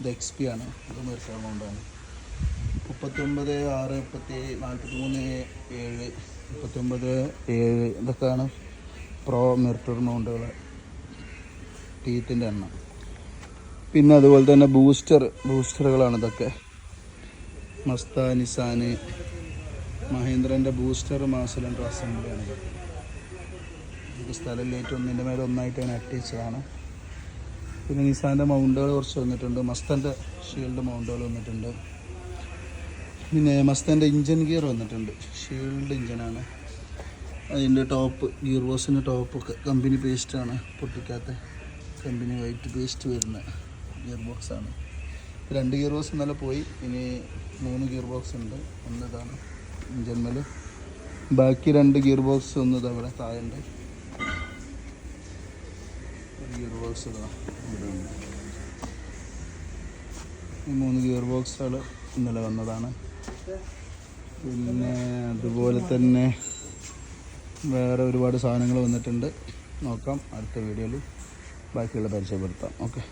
ഇത് X P ആണ്. ഇത് മെർസ എമൗണ്ടാണ് മുപ്പത്തൊമ്പത് ആറ് മുപ്പത്തി നാൽപ്പത്തി മൂന്ന് ഏഴ് മുപ്പത്തൊമ്പത് ഏഴ് ഇതൊക്കെയാണ് പ്രോ മെർട്ടർ മൗണ്ടുകൾ ടീത്തിന്റെ എണ്ണം. പിന്നെ അതുപോലെ തന്നെ ബൂസ്റ്റർ ബൂസ്റ്ററുകളാണ് ഇതൊക്കെ. മസ്ത നിസാന് മഹേന്ദ്രന്റെ ബൂസ്റ്റർ മാസലൻഡർ അസംബ്ലിയാണ് ഇത് സ്ഥലം ലേറ്റ് ഒന്നിന്റെ മേലെ ഒന്നായിട്ട് ഞാൻ അട്ടിച്ചതാണ് പിന്നെ നിസാന്റെ മൗണ്ടുകൾ കുറച്ച് വന്നിട്ടുണ്ട്. മസ്തന്റെ ഷീൽഡ് മൗണ്ടുകൾ വന്നിട്ടുണ്ട്. പിന്നെ മസ്തന്റെ ഇഞ്ചൻ ഗിയർ വന്നിട്ടുണ്ട്. ഷീൽഡ് ഇഞ്ചനാണ് അതിന്റെ ടോപ്പ് ഗിയർ ബോസിന്റെ ടോപ്പൊക്കെ കമ്പനി പേസ്റ്റാണ് പൊട്ടിക്കാത്ത കമ്പനി വൈറ്റ് പേസ്റ്റ് വരുന്ന ഗിയർ ബോക്സാണ് രണ്ട് ഗിയർ ബോക്സ് ഇന്നലെ പോയി. ഇനി മൂന്ന് ഗിയർ ബോക്സ് ഉണ്ട്. ഒന്ന് ഇതാണ് ഇഞ്ചന്മേൽ ബാക്കി രണ്ട് ഗിയർ ബോക്സ് ഒന്ന് ഇതാ ഇവിടെ ഉണ്ട് ഒരു ഗിയർ ബോക്സ് ഇവിടെ ഈ മൂന്ന് ഗിയർ ബോക്സുകൾ ഇന്നലെ വന്നതാണ്. പിന്നെ അതുപോലെ തന്നെ വേറെ ഒരുപാട് സാധനങ്ങൾ വന്നിട്ടുണ്ട്. നോക്കാം അടുത്ത വീഡിയോയിൽ ബാക്കിയുള്ള പരിചയപ്പെടുത്താം. ഓക്കെ.